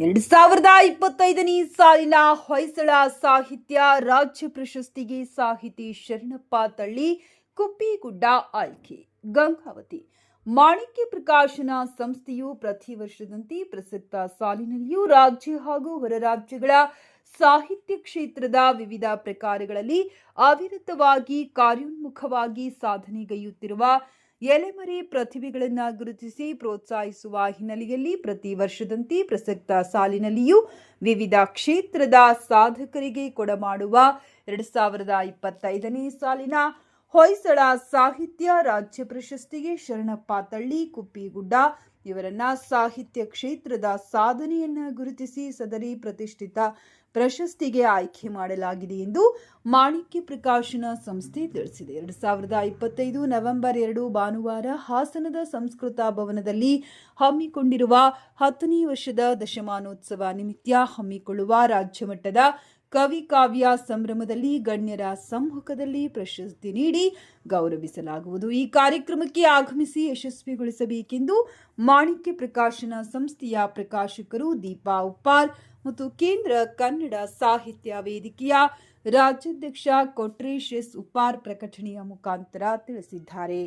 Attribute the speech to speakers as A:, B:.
A: ಎರಡ್ ಸಾವಿರದ ಇಪ್ಪತ್ತೈದನೇ ಸಾಲಿನ ಹೊಯ್ಸಳ ಸಾಹಿತ್ಯ ರಾಜ್ಯ ಪ್ರಶಸ್ತಿಗೆ ಸಾಹಿತಿ ಶರಣಪ್ಪ ತಳ್ಳಿ, ಕುಪ್ಪಿಗುಡ್ಡ ಆಯ್ಕೆ, ಗಂಗಾವತಿ. ಮಾಣಿಕ್ಯ ಪ್ರಕಾಶನ ಸಂಸ್ಥೆಯು ಪ್ರತಿ ವರ್ಷದಂತೆ ಪ್ರಸಕ್ತ ಸಾಲಿನಲ್ಲಿಯೂ ರಾಜ್ಯ ಹಾಗೂ ಹೊರ ರಾಜ್ಯಗಳ ಸಾಹಿತ್ಯ ಕ್ಷೇತ್ರದ ವಿವಿಧ ಪ್ರಕಾರಗಳಲ್ಲಿ ಅವಿರತವಾಗಿ ಕಾರ್ಯೋನ್ಮುಖವಾಗಿ ಸಾಧನೆಗೈಯುತ್ತಿರುವ ಎಲೆಮರೆ ಪ್ರತಿಭೆಗಳನ್ನು ಗುರುತಿಸಿ ಪ್ರೋತ್ಸಾಹಿಸುವ ಹಿನ್ನೆಲೆಯಲ್ಲಿ ಪ್ರತಿ ವರ್ಷದಂತೆ ಪ್ರಸಕ್ತ ಸಾಲಿನಲ್ಲಿಯೂ ವಿವಿಧ ಕ್ಷೇತ್ರದ ಸಾಧಕರಿಗೆ ಕೊಡಮಾಡುವ ಎರಡು ಸಾವಿರದ ಇಪ್ಪತ್ತೈದನೇ ಸಾಲಿನ ಹೊಯ್ಸಳ ಸಾಹಿತ್ಯ ರಾಜ್ಯ ಪ್ರಶಸ್ತಿಗೆ ಶರಣಪ್ಪ ತಳ್ಳಿ, ಕುಪ್ಪಿಗುಡ್ಡ. ಇವರನ್ನ ಸಾಹಿತ್ಯ ಕ್ಷೇತ್ರದ ಸಾಧನೆಯನ್ನ ಗುರುತಿಸಿ ಸದರಿ ಪ್ರತಿಷ್ಠಿತ ಪ್ರಶಸ್ತಿಗೆ ಆಯ್ಕೆ ಮಾಡಲಾಗಿದೆ ಎಂದು ಮಾಣಿಕ್ಯ ಪ್ರಕಾಶನ ಸಂಸ್ಥೆ ತಿಳಿಸಿದೆ. ಎರಡು ಸಾವಿರದ ಇಪ್ಪತ್ತೈದು ನವೆಂಬರ್ ಎರಡು ಭಾನುವಾರ ಹಾಸನದ ಸಂಸ್ಕೃತ ಭವನದಲ್ಲಿ ಹಮ್ಮಿಕೊಂಡಿರುವ ಹತ್ತನೇ ವರ್ಷದ ದಶಮಾನೋತ್ಸವ ನಿಮಿತ್ತ ಹಮ್ಮಿಕೊಳ್ಳುವ ರಾಜ್ಯ ಮಟ್ಟದ ಕವಿ ಕಾವ್ಯ ಸಂಭ್ರಮದಲ್ಲಿ ಗಣ್ಯರ ಸಮ್ಮುಖದಲ್ಲಿ ಪ್ರಶಸ್ತಿ ನೀಡಿ ಗೌರವಿಸಲಾಗುವುದು. ಈ ಕಾರ್ಯಕ್ರಮಕ್ಕೆ ಆಗಮಿಸಿ ಯಶಸ್ವಿಗೊಳಿಸಬೇಕೆಂದು ಮಾಣಿಕ್ಯ ಪ್ರಕಾಶನ ಸಂಸ್ಥೆಯ ಪ್ರಕಾಶಕರು ದೀಪಾ ಉಪ್ಪಾರ್ ಮತ್ತು ಕೇಂದ್ರ ಕನ್ನಡ ಸಾಹಿತ್ಯ ವೇದಿಕೆಯ ರಾಜ್ಯಾಧ್ಯಕ್ಷ ಕೊಟ್ರೇಶ್ ಎಸ್ ಉಪ್ಪಾರ್ ಪ್ರಕಟಣೆಯ ಮುಖಾಂತರ ತಿಳಿಸಿದ್ದಾರೆ.